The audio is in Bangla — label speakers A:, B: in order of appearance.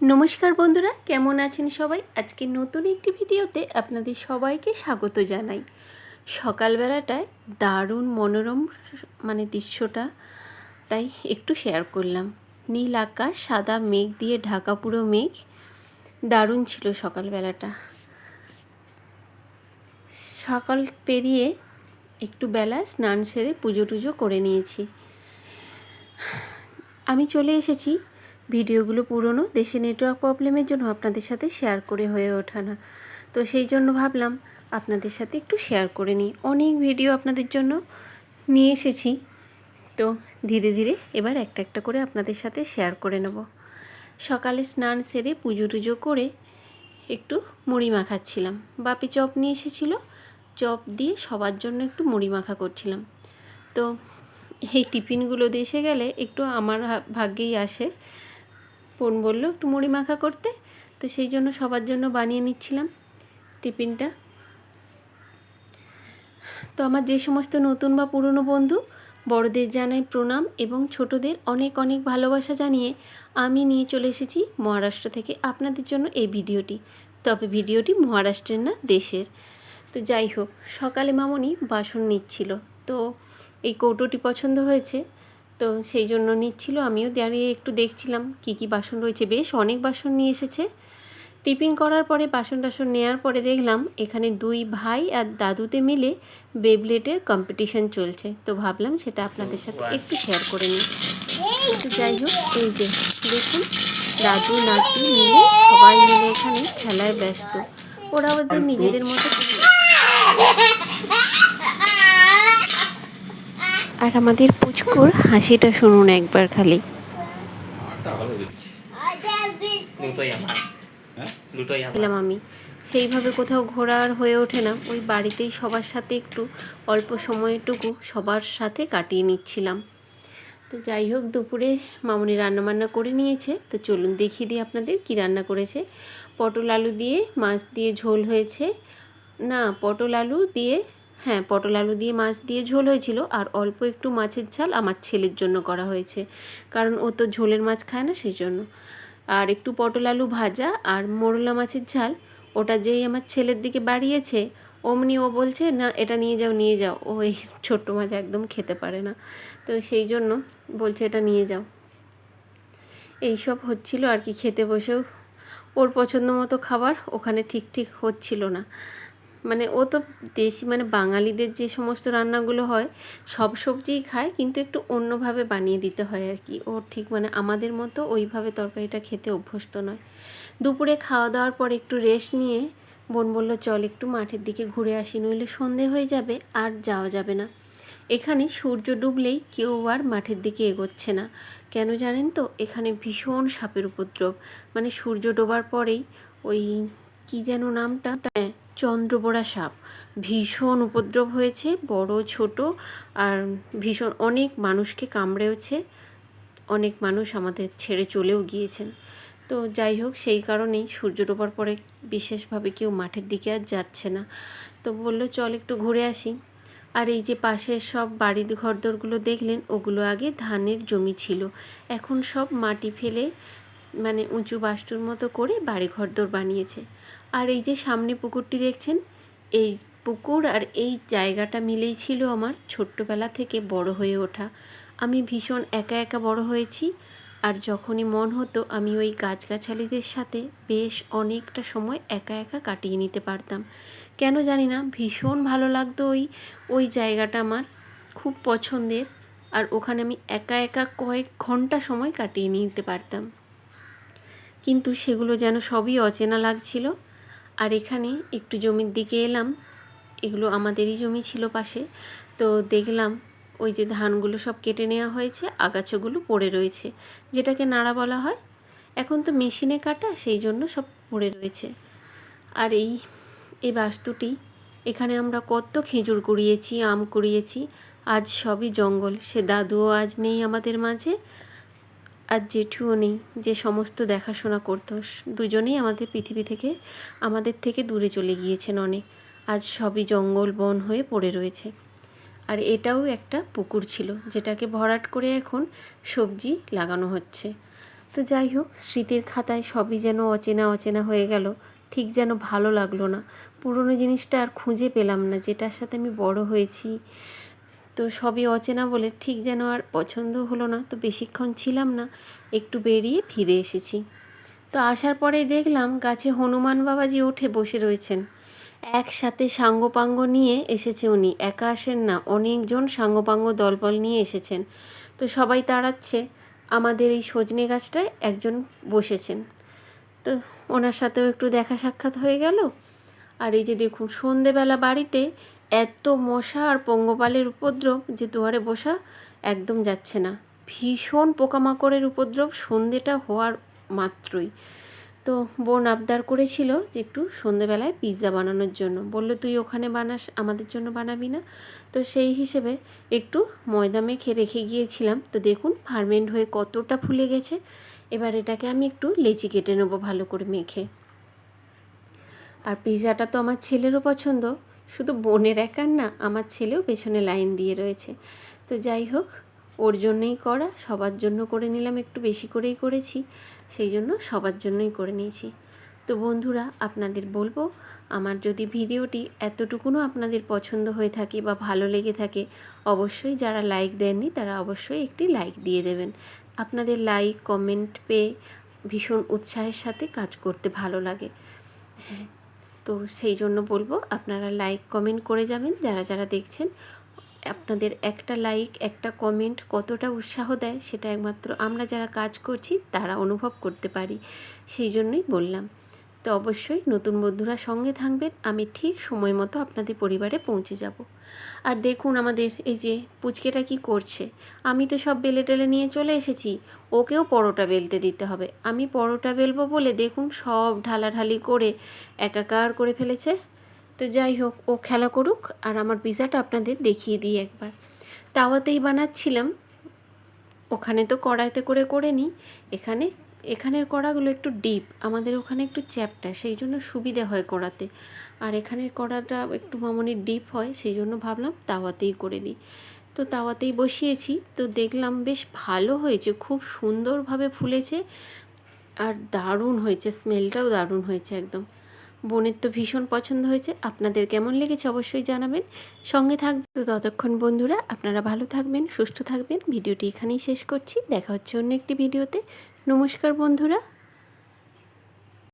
A: নমস্কার বন্ধুরা, কেমন আছেন সবাই? আজকে নতুন একটি ভিডিওতে আপনাদের সবাইকে স্বাগত জানাই। সকালবেলাটায় দারুণ মনোরম মানে দৃশ্যটা তাই একটু শেয়ার করলাম। নীল আকাশ, সাদা মেঘ দিয়ে ঢাকা পুরো মেঘ, দারুণ ছিল সকালবেলাটা। সকাল পেরিয়ে একটু বেলা স্নান সেরে পুজো টুজো করে নিয়েছি। আমি চলে এসেছি ভিডিওগুলো পুরনো, দেশে নেটওয়ার্ক প্রবলেমের জন্য আপনাদের সাথে শেয়ার করে হয়ে ওঠা না। তো সেই জন্য ভাবলাম আপনাদের সাথে একটু শেয়ার করে নিই। অনেক ভিডিও আপনাদের জন্য নিয়ে এসেছি। তো ধীরে ধীরে এবার একটা একটা করে আপনাদের সাথে শেয়ার করে নেব। সকালে স্নান সেরে পুজো টুজো করে একটু মুড়ি মাখাচ্ছিলাম। বাপি চপ নিয়ে এসেছিল। চপ দিয়ে সবার জন্য একটু মুড়ি মাখা করছিলাম। তো এই টিফিনগুলো দেশে গেলে একটু আমার ভাগ্যেই আসে। বোন বলল, একটু মুড়ি মাখা করতে? তো সেই জন্য সবার জন্য বানিয়ে নিচ্ছিলাম টিফিনটা। তো আমার যে সমস্ত নতুন বা পুরনো বন্ধু, বড়দের জানাই প্রণাম এবং ছোটদের অনেক অনেক ভালোবাসা জানিয়ে আমি নিয়ে চলে এসেছি মহারাষ্ট্র থেকে আপনাদের জন্য এই ভিডিওটি। তবে ভিডিওটি মহারাষ্ট্রের না, দেশের। তো যাই হোক, সকালে মামনি বাসন নিচ্ছিল। তো এই কৌটোটি পছন্দ হয়েছে। তো সেই জন্য নিচ্ছিল। আমিও দাঁড়িয়ে একটু দেখছিলাম কি কি বাসন রয়েছে। বেশ অনেক বাসন নিয়ে এসেছে। টিফিন করার পরে বাসন টাসন নেওয়ার পরে দেখলাম এখানে দুই ভাই আর দাদুতে মিলে বেবলেটের কম্পিটিশন চলছে। তো ভাবলাম সেটা আপনাদের সাথে একটু শেয়ার করে নিই। তো যাই হোক এই যে দেখুন দাদু নাতি মিলে সবাই মিলে এখানে খেলায় ব্যস্ত। ওরা ওদের নিজেদের মতো করে আর আমাদের পুচকুর হাসিটা শুনুন একবার খালি। আমি। সেইভাবে কোথাও ঘোরা আর হয়ে ওঠে না। ওই বাড়িতেই সবার সাথে একটু অল্প সময়টুকু সবার সাথে কাটিয়ে নিচ্ছিলাম। তো যাই হোক, দুপুরে মামনি রান্নাবান্না করে নিয়েছে। তো চলুন দেখিয়ে দিই আপনাদের কি রান্না করেছে। পটল আলু দিয়ে, মাছ দিয়ে ঝোল হয়েছে। না, পটল আলু দিয়ে হ্যাঁ পটল আলু দিয়ে মাছ দিয়ে ঝোল হয়েছিল আর অল্প একটু মাছের ঝাল আমার ছেলের জন্য করা হয়েছে। কারণ ও তো ঝোলের মাছ খায় না সেই জন্য আর একটু পটল আলু ভাজা আর মোরলা মাছের ঝাল, ওটা যেই আমার ছেলের দিকে বাড়িয়েছে, অমনি ও বলছে, না, এটা নিয়ে যাও নিয়ে যাও। ও এই ছোট্ট মাছ একদম খেতে পারে না। তো সেই জন্য বলছে, এটা নিয়ে যাও। এইসব হচ্ছিল আর কি, খেতে বসেও ওর পছন্দ মতো খাবার ওখানে ঠিক ঠিক হচ্ছিল না। মানে ও তো দেশি মানে বাঙালিদের যে সমস্ত রান্নাগুলো হয় সব সবজিই খায় কিন্তু একটু অন্যভাবে বানিয়ে দিতে হয় আর কি। ও ঠিক মানে আমাদের মতো ওইভাবে তরকারিটা খেতে অভ্যস্ত নয়। দুপুরে খাওয়া দাওয়ার পর একটু রেস্ট নিয়ে বোন বলল চল একটু মাঠের দিকে ঘুরে আসি নইলে সন্ধে হয়ে যাবে আর যাওয়া যাবে না। এখানে সূর্য ডুবলেই কেউ আর মাঠের দিকে এগোচ্ছে না। কেন জানেন তো এখানে ভীষণ সাপের উপদ্রব। মানে সূর্য ডোবার পরেই ওই কি যেন নামটা হ্যাঁ, চন্দ্রবোড়া সাপ। ভীষণ উপদ্রব হয়েছে, বড়, ছোট, আর ভীষণ অনেক মানুষকে কামড়েওছে। অনেক মানুষ আমাদের ছেড়ে চলেও গিয়েছেন। তো যাই হোক, সেই কারণেই সূর্য ডোবার পরে বিশেষভাবে কেউ মাঠের দিকে আর যাচ্ছে না। তো বলল, চল একটু ঘুরে আসি। আর এই যে পাশের সব বাড়ি ঘরদোরগুলো দেখলেন, ওগুলো আগে ধানের জমি ছিল। এখন সব মাটি ফেলে মানে উঁচু বাস্তুর মতো করে বাড়ি ঘরদোর বানিয়েছে। আর এই যে সামনে পুকুরটি দেখছেন, এই পুকুর আর এই জায়গাটা মিলেই ছিল আমার ছোট্টবেলা থেকে বড় হয়ে ওঠা। আমি ভীষণ একা একা বড় হয়েছি আর যখনই মন হতো আমি ওই গাছগাছালিদের সাথে বেশ অনেকটা সময় একা একা কাটিয়ে নিতে পারতাম। কেন জানি না, ভীষণ ভালো লাগতো ওই ওই জায়গাটা আমার খুব পছন্দের। আর ওখানে আমি একা একা কয়েক ঘণ্টা সময় কাটিয়ে নিতে পারতাম। কিন্তু সেগুলো যেন সবই অচেনা লাগছিল। আর এখানে একটু জমির দিকে এলাম, এগুলো আমাদেরই জমি ছিল পাশে। তো দেখলাম ওই যে ধানগুলো সব কেটে নেওয়া হয়েছে, আগাছাগুলো পড়ে রয়েছে, যেটাকে নাড়া বলা হয়। এখন তো মেশিনে কাটা, সেই জন্য সব পড়ে রয়েছে। আর এই এই বাস্তুটি, এখানে আমরা কত খেজুর কুড়িয়েছি, আম কুড়িয়েছি, আজ সবই জঙ্গল। সে দাদুও আজ নেই আমাদের মাঝে। আর জেঠুও নেই, যে সমস্ত দেখাশোনা করতো। দুজনেই আমাদের পৃথিবী থেকে, আমাদের থেকে দূরে চলে গিয়েছেন অনেক। আজ সবই জঙ্গল বন হয়ে পড়ে রয়েছে। আর এটাও একটা পুকুর ছিল, যেটাকে ভরাট করে এখন সবজি লাগানো হচ্ছে। তো যাই হোক, স্মৃতির খাতায় সবই যেন অচেনা অচেনা হয়ে গেল। ঠিক যেন ভালো লাগল না। পুরনো জিনিসটা আর খুঁজে পেলাম না, যেটার সাথে আমি বড় হয়েছি। তো সবই অচেনা বলে ঠিক যেন আর পছন্দ হলো না। তো বেশিক্ষণ ছিলাম না, একটু বেরিয়ে ফিরে এসেছি। তো আসার পরেই দেখলাম গাছে হনুমান বাবাজি উঠে বসে রয়েছেন। একসাথে সাঙ্গপাঙ্গ নিয়ে এসেছে উনি। একা আসেন না, অনেকজন সাঙ্গপাঙ্গ দলবল নিয়ে এসেছেন। তো সবাই তাড়াচ্ছে, আমাদের এই সজনে গাছটায় একজন বসেছেন। তো ওনার সাথেও একটু দেখা সাক্ষাৎ হয়ে গেল। আর এই যে দেখুন, সন্ধেবেলা বাড়িতে এত মশা আর পঙ্গপালের উপদ্রব যে দুয়ারে বসা একদম যাচ্ছে না। ভীষণ পোকামাকড়ের উপদ্রব সন্ধেটা হওয়ার মাত্রই। তো বোন আবদার করেছিল যে একটু সন্ধেবেলায় পিৎজা বানানোর জন্য। বলল, তুই ওখানে বানাস, আমাদের জন্য বানাবি না? তো সেই হিসেবে একটু ময়দা মেখে রেখে গিয়েছিলাম। তো দেখুন ফার্মেন্ট হয়ে কতটা ফুলে গেছে। এবার এটাকে আমি একটু লেচি কেটে নেব ভালো করে মেখে। আর পিৎজাটা তো আমার ছেলেরও পছন্দ। শুধু বোনের একার না, আমার ছেলেও পেছনে লাইন দিয়ে রয়েছে। তো যাই হোক, ওর জন্যই করা, সবার জন্য করে নিলাম, একটু বেশি করেই করেছি, সেই জন্য সবার জন্যই করে নিয়েছি। তো বন্ধুরা, আপনাদের বলব, আমার যদি ভিডিওটি এতটুকুনও আপনাদের পছন্দ হয়ে থাকে বা ভালো লেগে থাকে, অবশ্যই যারা লাইক দেননি, তারা অবশ্যই একটি লাইক দিয়ে দেবেন। আপনাদের লাইক কমেন্ট পেয়ে ভীষণ উৎসাহের সাথে কাজ করতে ভালো লাগে। হ্যাঁ। তো সেই জন্য বলব আপনারা লাইক কমেন্ট করে যাবেন। যারা যারা দেখছেন, আপনাদের একটা লাইক একটা কমেন্ট কতটা উৎসাহ দেয়, সেটা একমাত্র আমরা যারা কাজ করছি, তারা অনুভব করতে পারি। সেই জন্যই বললাম। তো অবশ্যই নতুন বন্ধুরা সঙ্গে থাকবেন। আমি ঠিক সময় মতো আপনাদের পরিবারে পৌঁছে যাব। আর দেখুন আমাদের এই যে পুচকেটা কি করছে। আমি তো সব বেলে টেলে নিয়ে চলে এসেছি। ওকেও পরোটা বেলতে দিতে হবে। আমি পরোটা বেলবো বলে দেখুন সব ঢালাঢালি করে একাকার করে ফেলেছে। তো যাই হোক, ও খেলা করুক আর আমার পিজাটা আপনাদের দেখিয়ে দিই একবার। তাওয়াতেই বানাচ্ছিলাম। ওখানে তো কড়াইতে করে করে নিই। এখানে এখানের কড়াগুলো একটু ডিপ আমাদের ওখানে একটু চ্যাপটা, সেই জন্য সুবিধে হয় কড়াতে। আর এখানের কড়াটা একটু মামনির ডিপ হয়, সেই জন্য ভাবলাম তাওয়াতেই করে দিই। তো তাওয়াতেই বসিয়েছি, তো দেখলাম বেশ ভালো হয়েছে, খুব সুন্দরভাবে ফুলেছে আর দারুণ হয়েছে স্মেলটাও দারুণ হয়েছে একদম। বোনের তো ভীষণ পছন্দ হয়েছে, আপনাদের কেমন লেগেছে অবশ্যই জানাবেন। সঙ্গে থাকবে তো ততক্ষণ বন্ধুরা, আপনারা ভালো থাকবেন, সুস্থ থাকবেন। ভিডিওটি এখানেই শেষ করছি, দেখা হচ্ছে অন্য একটি ভিডিওতে। নমস্কার বন্ধুরা।